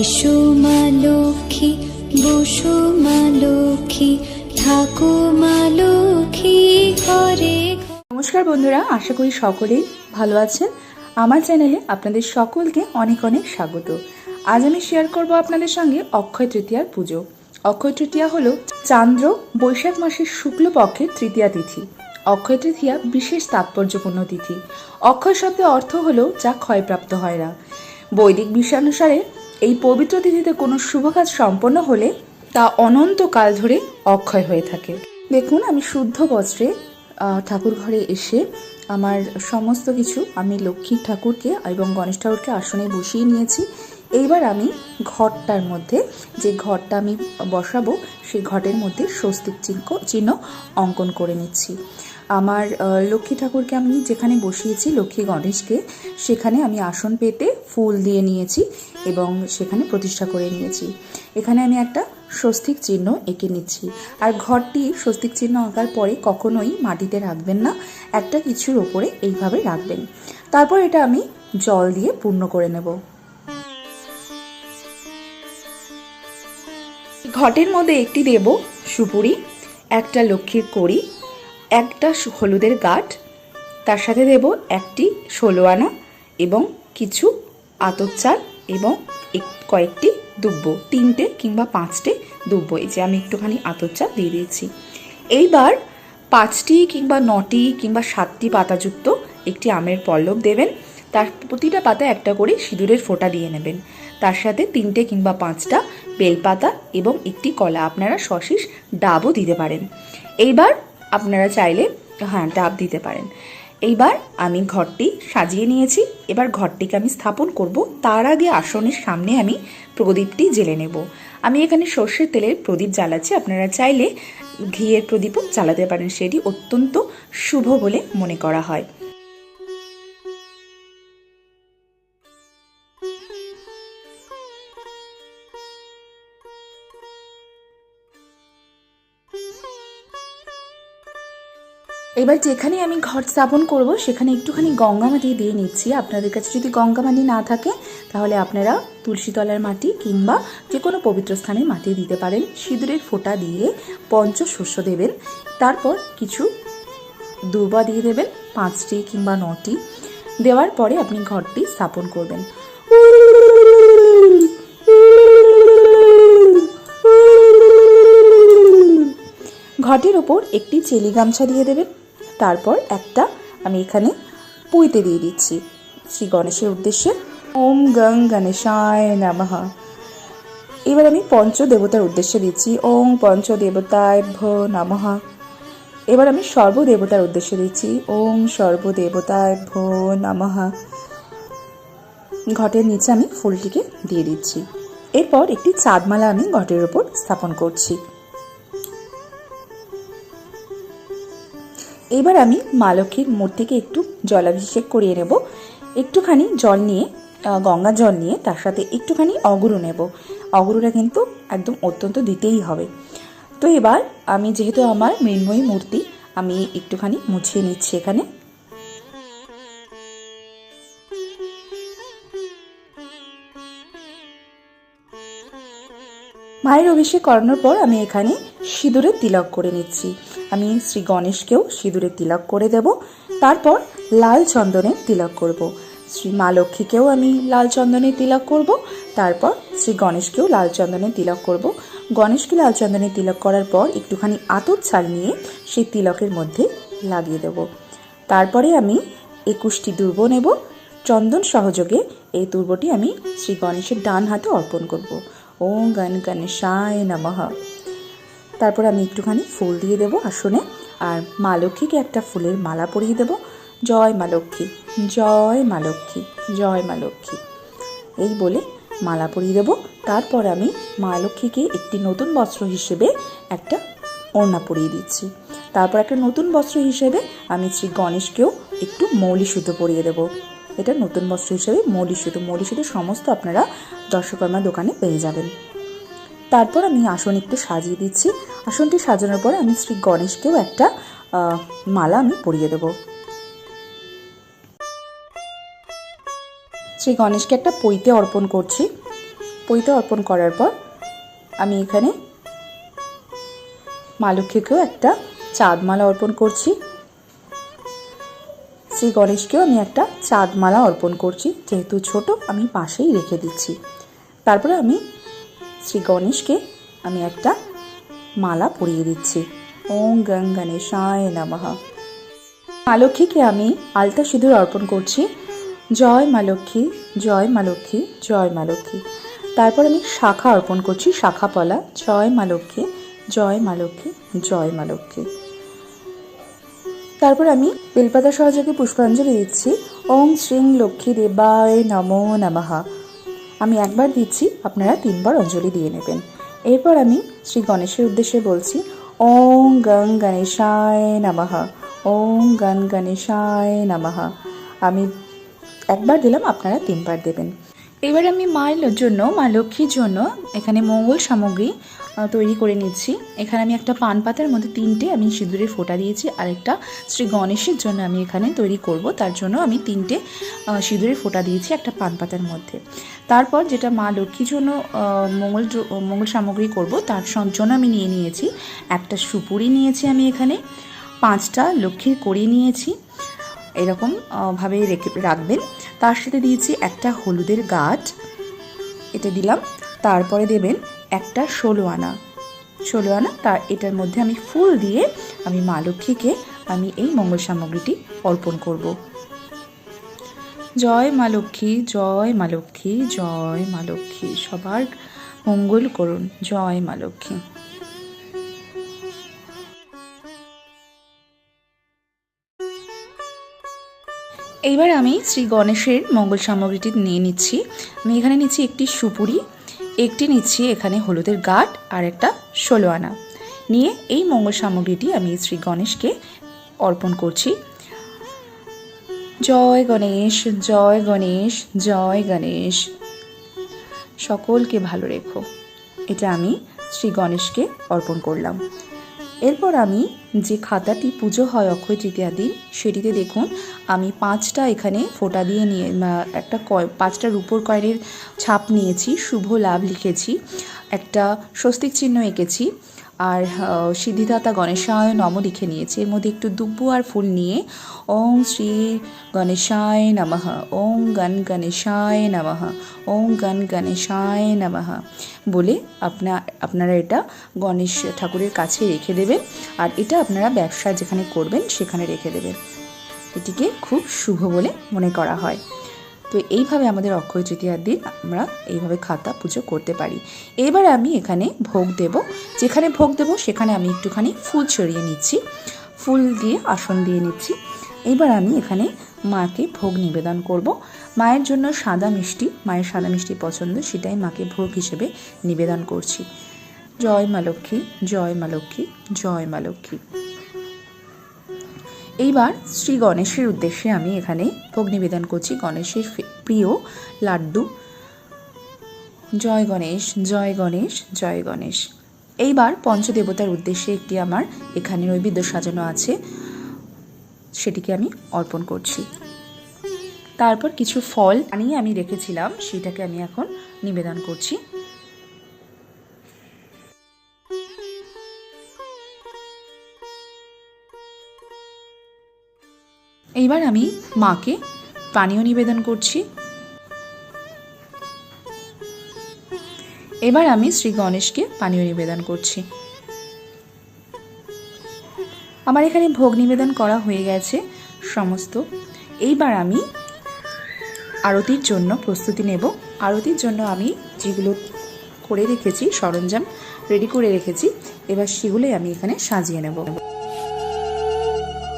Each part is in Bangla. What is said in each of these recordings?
এসো মা লক্ষ্মী, বসো মা লক্ষ্মী, থাকো মা লক্ষ্মী ঘরে নমস্কার বন্ধুরা, আশা করি সকলেই ভালো আছেন। আমার চ্যানেলে আপনাদের সকলকে অনেক অনেক স্বাগত। আজ আমি শেয়ার করব আপনাদের সঙ্গে অক্ষয় তৃতীয়ার পুজো। অক্ষয় তৃতীয়া হলো চান্দ্র বৈশাখ মাসের শুক্লপক্ষের তৃতীয়া তিথি। অক্ষয় তৃতীয়া বিশেষ তাৎপর্যপূর্ণ তিথি। অক্ষয় শব্দের অর্থ হলো যা ক্ষয়প্রাপ্ত হয় না। বৈদিক বিষয়ানুসারে এই পবিত্র তিথিতে কোনো শুভ কাজ সম্পন্ন হলে তা অনন্তকাল ধরে অক্ষয় হয়ে থাকে। দেখুন, আমি শুদ্ধ বস্ত্রে ঠাকুর ঘরে এসে আমার সমস্ত কিছু আমি লক্ষ্মী ঠাকুরকে এবং গণেশ ঠাকুরকে আসনে বসিয়ে নিয়েছি। এইবার আমি ঘরটার মধ্যে, যে ঘরটা আমি বসাবো, সেই ঘটের মধ্যে স্বস্তিক চিহ্ন চিহ্ন অঙ্কন করে নিচ্ছি। আমার লক্ষ্মী ঠাকুরকে আমি যেখানে বসিয়েছি, লক্ষ্মী গণেশকে, সেখানে আমি আসন পেতে ফুল দিয়ে নিয়েছি। এবং সেখানে প্রতিষ্ঠা করে নিয়েছি। এখানে আমি একটা স্বস্তিক চিহ্ন এঁকে নিচ্ছি। আর ঘরটি স্বস্তিক চিহ্ন আঁকার পরে কখনোই মাটিতে রাখবেন না, একটা কিছুর ওপরে এইভাবে রাখবেন। তারপর এটা আমি জল দিয়ে পূর্ণ করে নেব। ঘটের মধ্যে একটি দেব, সুপুরি, একটা লক্ষ্মীর কড়ি, একটা হলুদের গাঠ তার সাথে দেব একটি ষোলো আনা এবং কিছু আতপ চাল। এবং কয়েকটি দুব্ব, তিনটে কিংবা পাঁচটে দুব্ব, এই যে আমি একটুখানি আতপ চাল দিয়ে দিয়েছি। এইবার পাঁচটি কিংবা নটি কিংবা সাতটি পাতাযুক্ত একটি আমের পল্লব দেবেন। তার প্রতিটা পাতা একটা করে সিঁদুরের ফোঁটা দিয়ে নেবেন। তার সাথে তিনটে কিংবা পাঁচটা বেলপাতা এবং একটি কলা। আপনারা সশিস ডাবও দিতে পারেন। এইবার আপনারা চাইলে হ্যাঁ ডাব দিতে পারেন। এইবার আমি ঘরটি সাজিয়ে নিয়েছি। এবার ঘরটিকে আমি স্থাপন করব। তার আগে আসনের সামনে আমি প্রদীপটি জেলে নেব। আমি এখানে সর্ষের তেলের প্রদীপ জ্বালাচ্ছি। আপনারা চাইলে ঘিয়ের প্রদীপও জ্বালাতে পারেন। সেটি অত্যন্ত শুভ বলে মনে করা হয়। এবার যেখানে আমি ঘর স্থাপন করব, সেখানে একটুখানি গঙ্গা মাটি দিয়ে নিচ্ছি। আপনাদের কাছে যদি গঙ্গা মাটি না থাকে, তাহলে আপনারা তুলসী তলার মাটি কিংবা যে কোনো পবিত্র স্থানে মাটি দিতে পারেন। সিঁদুরের ফোঁটা দিয়ে পঞ্চ শস্য দেবেন। তারপর কিছু দুর্বা দিয়ে দেবেন, পাঁচটি কিংবা নটি। দেওয়ার পরে আপনি ঘরটি স্থাপন করবেন। ঘটের ওপর একটি চেলি গামছা দিয়ে দেবেন। তারপর একটা আমি এখানে পুঁইতে দিয়ে দিচ্ছি। শ্রী গণেশের উদ্দেশ্যে ওম গং গণেশায় নমঃ। এবার আমি পঞ্চ দেবতার উদ্দেশ্যে দিচ্ছি। ওম পঞ্চ দেবতায় ভ নমঃ। এবার আমি সর্বদেবতার উদ্দেশ্যে দিচ্ছি। ওম সর্বদেবতায় ভো নমঃ। ঘটের নিচে আমি ফুলটিকে দিয়ে দিচ্ছি। এরপর একটি চাঁদমালা আমি ঘটের ওপর স্থাপন করছি। এবার আমি মা লক্ষ্মীর মূর্তিকে একটু জলাভিষেক করিয়ে নেব। একটুখানি জল নিয়ে গঙ্গা জল নিয়ে তার সাথে একটুখানি অগুরু নেব। অগুরুটা কিন্তু একদম অত্যন্ত দিতেই হবে। তো এবার আমি যেহেতু আমার মৃন্ময়ী মূর্তি, আমি একটুখানি মুছিয়ে নিচ্ছি এখানে। মায়ের অভিষেক করানোর পর আমি এখানে সিঁদুরের তিলক করে নিচ্ছি। আমি শ্রী গণেশকেও সিঁদুরের তিলক করে দেব। তারপর লাল চন্দনের তিলক করব। শ্রী মা লক্ষ্মীকেও আমি লাল চন্দনের তিলক করব। তারপর শ্রী গণেশকেও লাল চন্দনের তিলক করব। গণেশকে লাল চন্দনের তিলক করার পর একটুখানি আতর ছাল নিয়ে সেই তিলকের মধ্যে লাগিয়ে দেব। তারপরে আমি একুশটি দুর্ব নেব। চন্দন সহযোগে এই দুর্বটি আমি শ্রী গণেশের ডান হাতে অর্পণ করব। ওম গণ গণেশায় নমঃ। তারপর আমি একটুখানি ফুল দিয়ে দেবো আসনে, আর মা লক্ষ্মীকে একটা ফুলের মালা পরিয়ে দেবো। জয় মা লক্ষ্মী, জয় মা লক্ষ্মী, জয় মা লক্ষ্মী। এই বলে মালা পরিয়ে দেবো। তারপর আমি মা লক্ষ্মীকে একটি নতুন বস্ত্র হিসেবে একটা ওড়না পরিয়ে দিচ্ছি। তারপর একটা নতুন বস্ত্র হিসেবে আমি শ্রী গণেশকেও একটু মৌলি সুতো পরিয়ে দেবো। এটা নতুন বস্ত্র হিসেবে মৌলি সুতো মৌলি সুতো সমস্ত আপনারা দর্শকর্মা দোকানে পেয়ে যাবেন। তারপর আমি আসন একটু সাজিয়ে দিচ্ছি। আসনটি সাজানোর পর আমি শ্রী গণেশকেও একটা মালা আমি পরিয়ে দেব। শ্রী গণেশকে একটা পইতে অর্পণ করছি। পৈতে অর্পণ করার পর আমি এখানে মা লক্ষ্মীকেও একটা চাঁদমালা অর্পণ করছি। শ্রী গণেশকেও আমি একটা চাঁদমালা অর্পণ করছি। যেহেতু ছোট, আমি পাশেই রেখে দিচ্ছি। তারপরে আমি শ্রী গণেশকে আমি একটা মালা পরিয়ে দিচ্ছি। ওম গং গণেশায় নমঃ। মা লক্ষ্মীকে আমি আলতা সিঁদুর অর্পণ করছি। জয় মা লক্ষ্মী, জয় মা লক্ষ্মী, জয় মা লক্ষ্মী। তারপর আমি শাখা অর্পণ করছি, শাখা পলা। জয় মা লক্ষ্মী, জয় মা লক্ষ্মী, জয় মা লক্ষ্মী। তারপর আমি বেলপাতা সহযোগে পুষ্পাঞ্জলি দিচ্ছি। ওম শ্রীং লক্ষ্মী দেবায় নমো নমঃ। আমি একবার দিচ্ছি, আপনারা তিনবার অঞ্জলি দিয়ে নেবেন। এরপর আমি শ্রী গণেশের উদ্দেশ্যে বলছি, ওম গং গণেশায় নমঃ, ওম গণ গণেশায় নমঃ। আমি একবার দিলাম, আপনারা তিনবার দেবেন। এবার আমি মায়ের জন্য, মা লক্ষ্মীর জন্য এখানে মঙ্গল সামগ্রী তৈরি করে নিচ্ছি। এখানে আমি একটা পান পাতার মধ্যে তিনটে আমি সিঁদুরের ফোঁটা দিয়েছি আরেকটা শ্রী গণেশের জন্য আমি এখানে তৈরি করব। তার জন্য আমি তিনটে সিঁদুরের ফোঁটা দিয়েছি একটা পান পাতার মধ্যে। তারপর যেটা মা লক্ষ্মীর জন্য মঙ্গল মঙ্গল সামগ্রী করব, তার জন্য আমি নিয়ে নিয়েছি। একটা সুপুরি নিয়েছি আমি এখানে। পাঁচটা লক্ষ্মীর কড়ি নিয়েছি। এরকম ভাবে রেখে, রাখবেন। তার সাথে দিয়েছি একটা হলুদের গাছ এটা দিলাম। তারপরে দেবেন একটা ষোলো আনা ষোলো আনা তার এটার মধ্যে আমি ফুল দিয়ে আমি মা লক্ষ্মীকে আমি এই মঙ্গল সামগ্রীটি অর্পণ করব। জয় মা লক্ষ্মী, জয় মা লক্ষ্মী, জয় মা লক্ষ্মী। সবার মঙ্গল করুন। জয় মা লক্ষ্মী। এইবার আমি শ্রী গণেশের মঙ্গল সামগ্রীটি নিয়ে নিচ্ছি। আমি এখানে নিচ্ছি একটি সুপুরি। একটি নিচ্ছি এখানে হলুদের গাঠ আর একটা ষোলো আনা। নিয়ে এই মঙ্গল সামগ্রীটি আমি শ্রী গণেশকে অর্পণ করছি। জয় গণেশ জয় গণেশ জয় গণেশ। সকলকে ভালো রেখো। এটা আমি শ্রী গণেশকে অর্পণ করলাম। এরপর আমি যে খাতাটি পুজো হয় অক্ষয় তৃতীয়া দিন, সেটিতে দেখুন, আমি পাঁচটা এখানে ফোটা দিয়ে নিয়ে একটা কয়, পাঁচটা রূপোর কয়েনের ছাপ নিয়েছি, শুভ লাভ লিখেছি, একটা স্বস্তিক চিহ্ন এঁকেছি আর সিদ্ধিদাতা গণেশায় নম লিখে নিয়েছি। এর মধ্যে একটু দুব্বু আর ফুল নিয়ে ওং শ্রী গণেশায় নমঃ ওং গণ গণেশায় নমঃ ওং গণ গণেশায় নমঃ বলে আপনা, আপনারা এটা গণেশ ঠাকুরের কাছে রেখে দেবেন। আর এটা আপনারা ব্যবসা যেখানে করবেন সেখানে রেখে দেবেন। এটিকে খুব শুভ বলে মনে করা হয়। তো এইভাবে আমাদের অক্ষয় তৃতীয়ার দিন আমরা এইভাবে খাতা পুজো করতে পারি। এবার আমি এখানে ভোগ দেব। যেখানে ভোগ দেব, সেখানে আমি একটুখানি ফুল ছড়িয়ে নিচ্ছি। ফুল দিয়ে আসন দিয়ে নিচ্ছি। এবার আমি এখানে মাকে ভোগ নিবেদন করব। মায়ের জন্য সাদা মিষ্টি, মায়ের সাদা মিষ্টি পছন্দ, সেটাই মাকে ভোগ হিসেবে নিবেদন করছি। জয় মা লক্ষ্মী, জয় মা লক্ষ্মী, জয় মা লক্ষ্মী। এইবার শ্রী গণেশের উদ্দেশ্যে আমি এখানে ভোগ নিবেদন করছি গণেশের প্রিয় লাড্ডু। জয় গণেশ জয় গণেশ জয় গণেশ। এইবার পঞ্চদেবতার উদ্দেশ্যে একটি আমার এখানে নৈবেদ্য সাজানো আছে। সেটিকে আমি অর্পণ করছি। তারপর কিছু ফল আনিয়ে আমি রেখেছিলাম, সেটাকে আমি এখন নিবেদন করছি। এইবার আমি মাকে পানীয় নিবেদন করছি। এবার আমি শ্রী গণেশকে পানীয় নিবেদন করছি। আমার এখানে ভোগ নিবেদন করা হয়ে গেছে সমস্ত। এইবার আমি আরতির জন্য প্রস্তুতি নেব। আরতির জন্য আমি যেগুলো করে রেখেছি, সরঞ্জাম রেডি করে রেখেছি, এবার সেগুলোই আমি এখানে সাজিয়ে নেব।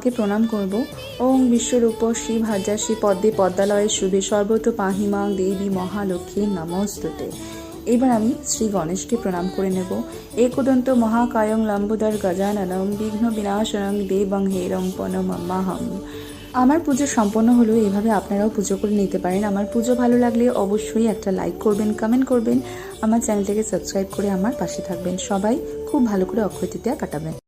মাকে প্রণাম করব। ওং বিশ্বরূপ শ্রী ভাজা শ্রী পদ্মে পদ্মালয়ে শুভে সর্বত পাহিমাং দেবী মহালক্ষ্মী নমস্তুতে। এবার আমি শ্রী গণেশকে প্রণাম করে নেব। একদন্ত মহাকায়ং লম্বোদর গজাননম বিঘ্ন বিনাশনং দেবং হেরম পনমাহম আমার পুজো সম্পন্ন হলো এভাবে আপনারাও পুজো করে নিতে পারেন। আমার পুজো ভালো লাগলে অবশ্যই একটা লাইক করবেন কমেন্ট করবেন। আমার চ্যানেলটাকে সাবস্ক্রাইব করে আমার পাশে থাকবেন। সবাই খুব ভালো করে অক্ষয় তৃতীয়া কাটাবেন।